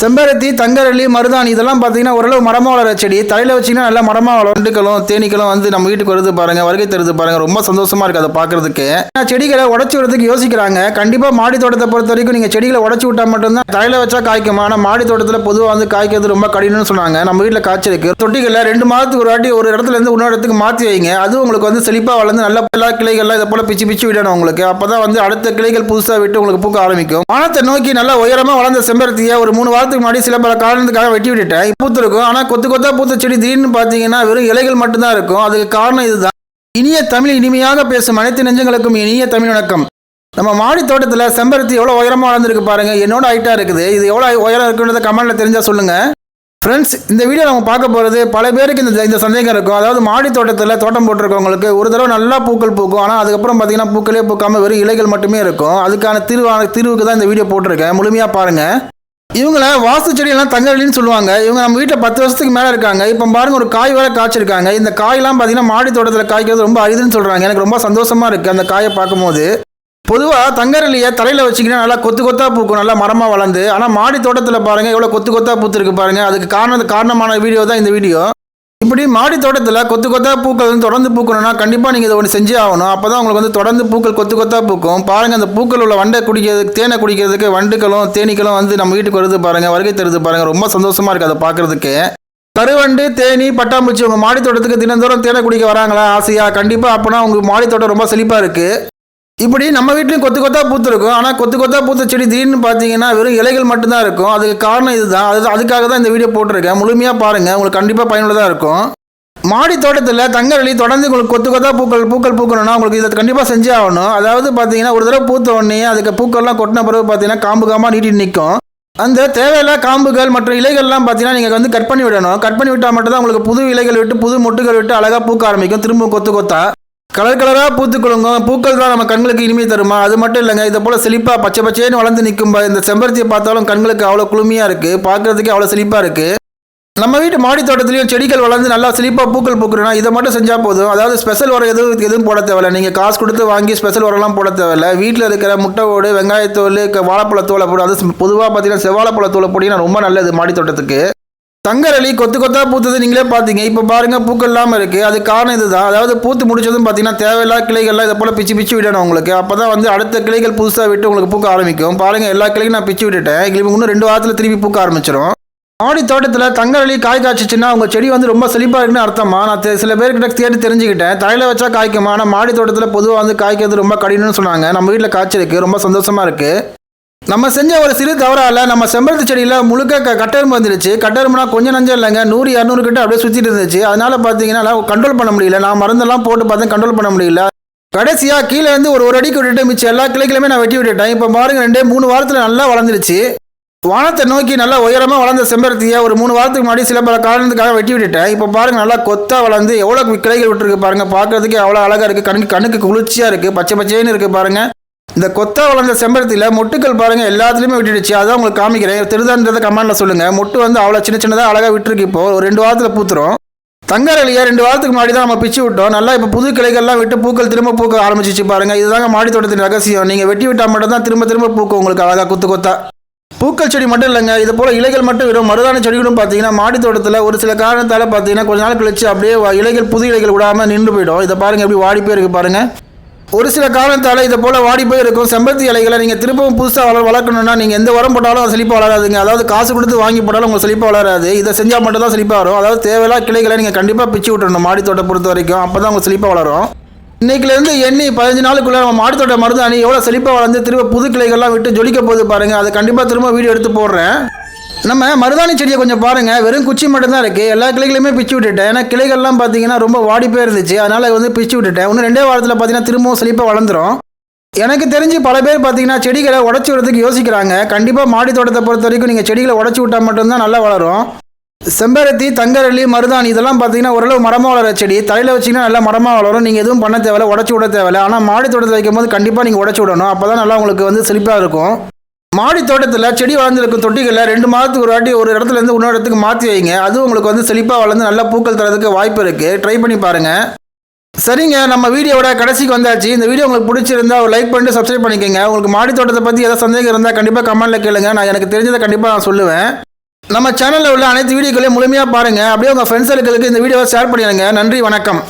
செம்பருத்தி தங்கரளி மருதாணி இதெல்லாம் பார்த்தீங்கன்னா ஓரளவு மரமாக வளர செடி. தலையில் வச்சிங்கன்னா நல்லா மரமாக வளர்ந்துக்களும் வண்டுகளும் தேனீக்களும் வந்து நம்ம வீட்டுக்கு வருது பாருங்கள் வருகை தருது பாருங்கள் ரொம்ப சந்தோஷமாக இருக்குது அதை பார்க்குறதுக்கு. ஆனால் செடிகளை உடச்சி விடுறதுக்கு யோசிக்கிறாங்க. கண்டிப்பாக மாடி தோட்டத்தை பொறுத்த வரைக்கும் நீங்கள் செடிகளை உடச்சி விட்டா மட்டும்தான் தலையில் வச்சா காய்க்கும். ஆனால் மாடி தோட்டத்தில் பொதுவாக வந்து காய்க்கிறது ரொம்ப கடினம்னு சொன்னாங்க. நம்ம வீட்டில் காய்ச்சிருக்கு. தொட்டிகளில் ரெண்டு மாதத்துக்கு ஒரு வாட்டி ஒரு இடத்துல இருந்து இன்னொரு இடத்துக்கு மாற்றி வைங்க. அது உங்களுக்கு வந்து செழிப்பாக வளர்ந்து நல்ல எல்லா கிளைகள்லாம் இதை போல பிச்சு பிச்சு விடணும் உங்களுக்கு. அப்போ தான் வந்து அடுத்த கிளைகள் புதுசாக விட்டு உங்களுக்கு பூக்க ஆரம்பிக்கும். வானத்தை நோக்கி நல்லா உயரமாக வளர்ந்த செம்பருத்தியை ஒரு மூணு காலத்துக்கு முன்னாடி சில பல காரணத்துக்காக வெட்டி விட்டுட்டேன். பூத்திருக்கும். ஆனால் கொத்து கொத்தா பூத்த செடி திடீர்னு பார்த்தீங்கன்னா வெறும் இலைகள் மட்டும்தான் இருக்கும். அதுக்கு காரணம் இதுதான். இனிய தமிழ் இனிமையாக பேசும் அனைத்து நெஞ்சங்களுக்கும் இனிய தமிழ் வணக்கம். நம்ம மாடி தோட்டத்தில் செம்பருத்தி எவ்வளோ உயரமாக வளர்ந்துருக்கு பாருங்க. என்னோட ஹைட்டாக இருக்குது. இது எவ்வளோ உயரம் இருக்குன்றத கமெண்ட்டில் தெரிஞ்சால் சொல்லுங்க. ஃப்ரெண்ட்ஸ் இந்த வீடியோ நம்ம பார்க்க போகிறது பல பேருக்கு இந்த இந்த சந்தேகம் இருக்கும். அதாவது மாடி தோட்டத்தில் தோட்டம் போட்டிருக்கவங்களுக்கு ஒரு தடவை நல்லா பூக்கள் பூக்கும். ஆனால் அதுக்கப்புறம் பார்த்தீங்கன்னா பூக்களே பூக்காமல் வெறும் இலைகள் மட்டுமே இருக்கும். அதுக்கான தீர்வான தீர்வுக்கு தான் இந்த வீடியோ போட்டிருக்கேன். முழுமையாக பாருங்கள் இவங்கள வாஸ்து செடியெல்லாம் தங்கவெளின்னு சொல்லுவாங்க. இவங்க நம்ம வீட்டில் பத்து வருஷத்துக்கு மேலே இருக்காங்க. இப்போ பாருங்க ஒரு காய் வேற காய்ச்சிருக்காங்க. இந்த காயெல்லாம் பார்த்தீங்கன்னா மாடி தோட்டத்தில் காய்க்கிறது ரொம்ப அரிதுன்னு சொல்கிறாங்க எனக்கு ரொம்ப சந்தோஷமா இருக்குது அந்த காயை பார்க்கும்போது. பொதுவாக தங்கரலியை தலையில் வச்சிங்கன்னா நல்லா கொத்து கொத்தாக பூக்கும் நல்லா மரமாக வளர்ந்து. ஆனால் மாடி தோட்டத்தில் பாருங்கள் எவ்வளோ கொத்து கொத்தாக பூத்துருக்கு பாருங்கள் அதுக்கு காரணம் காரணமான வீடியோ தான் இந்த வீடியோ. இப்படி மாடி தோட்டத்தில் கொத்து கொத்தா பூக்கள் வந்து தொடர்ந்து பூக்கணும்னா கண்டிப்பாக நீங்கள் இதை ஒன்று செஞ்சே ஆகணும். அப்போ தான் உங்களுக்கு வந்து தொடர்ந்து பூக்கள் கொத்து கொத்தா பூக்கும். பாருங்கள் அந்த பூக்கள் உள்ள வண்டை குடிக்கிறதுக்கு தேனை குடிக்கிறதுக்கு வண்டுகளும் தேனீக்களும் வந்து நம்ம வீட்டுக்கு வருது பாருங்கள் வருகை தருது பாருங்கள் ரொம்ப சந்தோஷமாக இருக்குது அதை பார்க்குறதுக்கு. கருவண்டு தேனி பட்டாம்பூச்சி உங்கள் மாடி தோட்டத்துக்கு தினந்தோறும் தேனை குடிக்க வராங்களா? ஆசையா? கண்டிப்பாக அப்போனா உங்கள் மாடி தோட்டம் ரொம்ப செழிப்பாக இருக்குது இப்படி நம்ம வீட்லையும் கொத்து கொத்தா பூத்திருக்கும். ஆனால் கொத்து கொத்தா பூத்த செடி திடீர்னு பார்த்தீங்கன்னா வெறும் இலைகள் மட்டும்தான் இருக்கும். அதுக்கு காரணம் இதுதான். அது அதுக்காக தான் இந்த வீடியோ போட்டிருக்கேன். முழுமையாக பாருங்கள் உங்களுக்கு கண்டிப்பாக பயனுள்ளதாக இருக்கும். மாடி தோட்டத்தில் தங்கரளி தொடர்ந்து உங்களுக்கு கொத்து கொத்தா பூக்கள் பூக்கள் பூக்கணும்னா உங்களுக்கு இதை கண்டிப்பாக செஞ்சே ஆகணும். அதாவது பார்த்தீங்கன்னா ஒரு தடவை பூத்த உடனே அதுக்கு பூக்கள்லாம் கொட்டின பிறகு பார்த்தீங்கன்னா காம்பு காமாக நீட்டி நிற்கும் அந்த தேவையில்லா காம்புகள் மற்றும் இலைகள்லாம் பார்த்தீங்கன்னா நீங்கள் வந்து கட் பண்ணி விடணும். கட் பண்ணி விட்டால் மட்டும்தான் உங்களுக்கு புது இலைகள் விட்டு புது மொட்டுகள் விட்டு அழகாக பூக்க ஆரம்பிக்கும். திரும்ப கொத்து கொத்தா. கலர் கலராக பூத்து குலுங்கும். பூக்கள் தான் நம்ம கண்களுக்கு இனிமை தருமா? அது மட்டும் இல்லைங்க இதை போல் செழிப்பாக பச்சை பச்சைன்னு வளர்ந்து நிற்கும் இந்த செம்பருத்தியை பார்த்தாலும் கண்களுக்கு அவ்வளோ குளுமையாக இருக்குது பார்க்குறதுக்கே அவ்வளோ செழிப்பாக இருக்குது நம்ம வீட்டு மாடி தோட்டத்துலையும் செடிகள் வளர்ந்து நல்லா செழிப்பாக பூக்கள் பூக்கணும்னா இதை மட்டும் செஞ்சால் போதும். அதாவது ஸ்பெஷல் உரம் எதுவும் எதுவும் போட தேவையில்ல. நீங்கள் காசு கொடுத்து வாங்கி ஸ்பெஷல் உரம்லாம் போட தேவையில்ல. வீட்டில் இருக்கிற முட்டை ஓடு வெங்காயத்தோல் வாழைப்பழத்தோலை போடு அது பொதுவாக பார்த்தீங்கன்னா செவ்வாழைப்பழத்தோலை போட்டிங்கன்னா ரொம்ப நல்லது மாடி தோட்டத்துக்கு. தங்கரளி கொத்து கொத்தா பூத்தது நீங்களே பார்த்தீங்க. இப்போ பாருங்க பூக்கள் இல்லாமல் இருக்கு. அது காரணம் இதுதான். அதாவது பூத்து முடிச்சதும் பார்த்தீங்கன்னா தேவையில்லாத கிளைகள்லாம் இதை போல பிச்சு பிச்சு விடணும் உங்களுக்கு. அப்போ தான் வந்து அடுத்த கிளைகள் புதுசாக விட்டு உங்களுக்கு பூக்க ஆரம்பிக்கும். பாருங்க எல்லா கிளையும் நான் பிச்சு விட்டுட்டேன். இப்போ இன்னும் ரெண்டு வாரத்தில் திருப்பி பூக்க ஆரம்பிச்சிடும் மாடி தோட்டத்தில் தங்கரளி காய் காய்ச்சிச்சுன்னா உங்கள் செடி வந்து ரொம்ப செழிப்பாக இருக்குன்னு அர்த்தமா? நான் சில பேர்கிட்ட தேடி தெரிஞ்சுக்கிட்டேன். தலையில் வச்சா காய்க்குமா? ஆனால் மாடி தோட்டத்தில் பொதுவாக வந்து காய்க்கிறது ரொம்ப கடினம்னு சொன்னாங்க. நம்ம வீட்டில் காய்ச்சிருக்கு. ரொம்ப சந்தோஷமாக இருக்குது நம்ம செஞ்ச ஒரு சிறு தவறால நம்ம செம்பருத்தி செடியில் முழுக்க க கட்டெரும்பு வந்துருச்சு. கட்டெரும்புனா கொஞ்சம் நஞ்சம் இல்லைங்க. நூறு இரநூறு கிட்ட அப்படியே சுற்றிட்டு இருந்துச்சு. அதனால பார்த்தீங்கன்னா கண்ட்ரோல் பண்ண முடியல. நான் மருந்தெல்லாம் போட்டு பார்த்தேன் கண்ட்ரோல் பண்ண முடியல. கடைசியா கீழே இருந்து ஒரு ஒரு அடிக்கு விட்டுட்டு மிச்சம் எல்லா கிளைகளுமே நான் வெட்டி விட்டுட்டேன். இப்போ பாருங்க ரெண்டே மூணு வாரத்தில் நல்லா வளர்ந்துருச்சு. வானத்தை நோக்கி நல்லா உயரமாக வளர்ந்த செம்பருத்தியை ஒரு மூணு வாரத்துக்கு முன்னாடி சில பல காரணத்துக்காக வெட்டி விட்டுட்டேன். இப்போ பாருங்க நல்லா கொத்தா வளர்ந்து எவ்வளோ கிளைகள் விட்டுருக்கு பாருங்க. பார்க்கறதுக்கு அவ்வளோ அழகா இருக்கு. கண்ணுக்கு கண்ணுக்கு குளிர்ச்சியா இருக்கு. பச்சை பச்சைன்னு இருக்கு பாருங்க. இந்த கொத்தா வளர்ந்த செம்பருத்தியில் முட்டுக்கள் பாருங்கள் எல்லாத்துலேயுமே விட்டுடுச்சு. அதான் உங்களுக்கு காமிக்கிறேன். திருதான்றதை கமாண்டில் சொல்லுங்கள் மொட்டு வந்து அவ்வளோ சின்ன சின்னதாக அழகாக விட்டுருக்கு இப்போது ஒரு ரெண்டு வாரத்தில் பூத்துரும். தங்கரலியை ரெண்டு வாரத்துக்கு முன்னாடி தான் நம்ம பிச்சு விட்டோம். நல்லா இப்போ புது கிளைகள்லாம் விட்டு பூக்கள் திரும்ப பூக்க ஆரம்பிச்சிச்சு பாருங்கள் இதுதாங்க மாடி தோட்டத்தின் ரகசியம். நீங்கள் வெட்டி விட்டால் மட்டும் தான் திரும்ப திரும்ப பூக்கும் உங்களுக்கு அழகாக குத்து கொத்தா. பூக்கள் செடி மட்டும் இல்லைங்க. இது போல் இலைகள் மட்டும் விடும் மருதான செடிகளும் பார்த்தீங்கன்னா மாடி தோட்டத்தில் ஒரு சில காரணத்தால் பார்த்தீங்கன்னா கொஞ்ச நாள் கழிச்சு அப்படியே இலைகள் புது இலைகள் விடாமல் நின்று போயிடும். இதை பாருங்க எப்படி வாடி போயிருக்கு பாருங்கள் ஒரு சில காரணத்தால் இதை போல் வாடி போய் இருக்கும் செம்பருத்தி இலைகளை நீங்கள் திரும்பவும் புதுசாக வள வளர்க்கணும்னா நீங்கள் எந்த உரம் போட்டாலும் அது செழிப்பாக வளராதுங்க. அதாவது காசு கொடுத்து வாங்கி போட்டாலும் உங்களுக்கு செழிப்பாக வளராது. இதை செஞ்சால் மட்டும் தான் செழிப்பாக வரும். அதாவது தேவையில்லா கிளைகளை நீங்கள் கண்டிப்பாக பிச்சு விட்டுறணும் மாடித்தோட்டை பொறுத்த வரைக்கும். அப்போ தான் உங்களுக்கு செழிப்பாக வளரும். இன்றைக்கிலேருந்து எண்ணி பதினஞ்சு நாளுக்குள்ளே நம்ம மாடித்தோட்ட மருந்து அணி எவ்வளோ செழிப்பாக வளர்ந்து திரும்ப புது கிளைகள்லாம் விட்டு ஜொலிக்க போகுது பாருங்கள் அதை கண்டிப்பாக திரும்ப வீடியோ எடுத்து போடுறேன். நம்ம மருதாணி செடியை கொஞ்சம் பாருங்க. வெறும் குச்சி மட்டும்தான் இருக்குது எல்லா கிளைகளையுமே பிச்சு விட்டுட்டேன். ஏன்னா கிளைகள்லாம் பார்த்தீங்கன்னா ரொம்ப வாடி போயிருந்துச்சு. இருந்துச்சு வந்து பிச்சு விட்டுட்டேன். இன்னும் ரெண்டே வாரத்தில் பார்த்தீங்கன்னா திரும்பவும் செழிப்பாக வளர்ந்துரும். எனக்கு தெரிஞ்சு பல பேர் பார்த்தீங்கன்னா செடிகளை உடச்சி விடுறதுக்கு யோசிக்கிறாங்க. கண்டிப்பாக மாடி தோட்டத்தை பொறுத்த வரைக்கும் நீங்கள் செடிகளை உடச்சி விட்டால் மட்டும்தான் நல்லா வளரும். செம்பருத்தி தங்கரள்ளி மருதாணி இதெல்லாம் பார்த்தீங்கன்னா ஓரளவு மரமாக வளர செடி. தலையில் வச்சிங்கன்னா நல்லா மரமாக வளரும். நீங்கள் எதுவும் பண்ண தேவையில்ல உடச்சி விட தேவையில்ல. ஆனால் மாடி தோட்டத்தில் வைக்கும்போது கண்டிப்பாக நீங்கள் உடச்சி விடணும். அப்போ தான் நல்லா உங்களுக்கு வந்து செழிப்பாக இருக்கும். மாடி தோட்டத்தில் செடி வளர்ந்துருக்கும் தொட்டிகளில் ரெண்டு மாதத்துக்கு ஒரு வாட்டி ஒரு இடத்துல இருந்து இன்னொரு இடத்துக்கு மாற்றி வைங்க. அது உங்களுக்கு வந்து செழிப்பாக வளர்ந்து நல்லா பூக்கள் தரதுக்கு வாய்ப்பு இருக்குது ட்ரை பண்ணி பாருங்கள் சரிங்க நம்ம வீடியோட கடைசிக்கு வந்தாச்சு. இந்த வீடியோ உங்களுக்கு பிடிச்சிருந்தா ஒரு லைக் பண்ணிட்டு சப்ஸ்கிரைப் பண்ணிக்கோங்க. உங்களுக்கு மாடி தோட்டத்தை பற்றி ஏதாவது சந்தேகம் இருந்தால் கண்டிப்பாக கமெண்ட்ல கேளுங்க. நான் எனக்கு தெரிஞ்சதை கண்டிப்பாக நான் சொல்லுவேன். நம்ம சேனலில் உள்ள அனைத்து வீடியோக்களையும் முழுமையாக பாருங்கள் அப்படியே உங்கள் ஃப்ரெண்ட்ஸ் இருக்கிறதுக்கு இந்த வீடியோவை ஷேர் பண்ணிடுங்க. நன்றி வணக்கம்.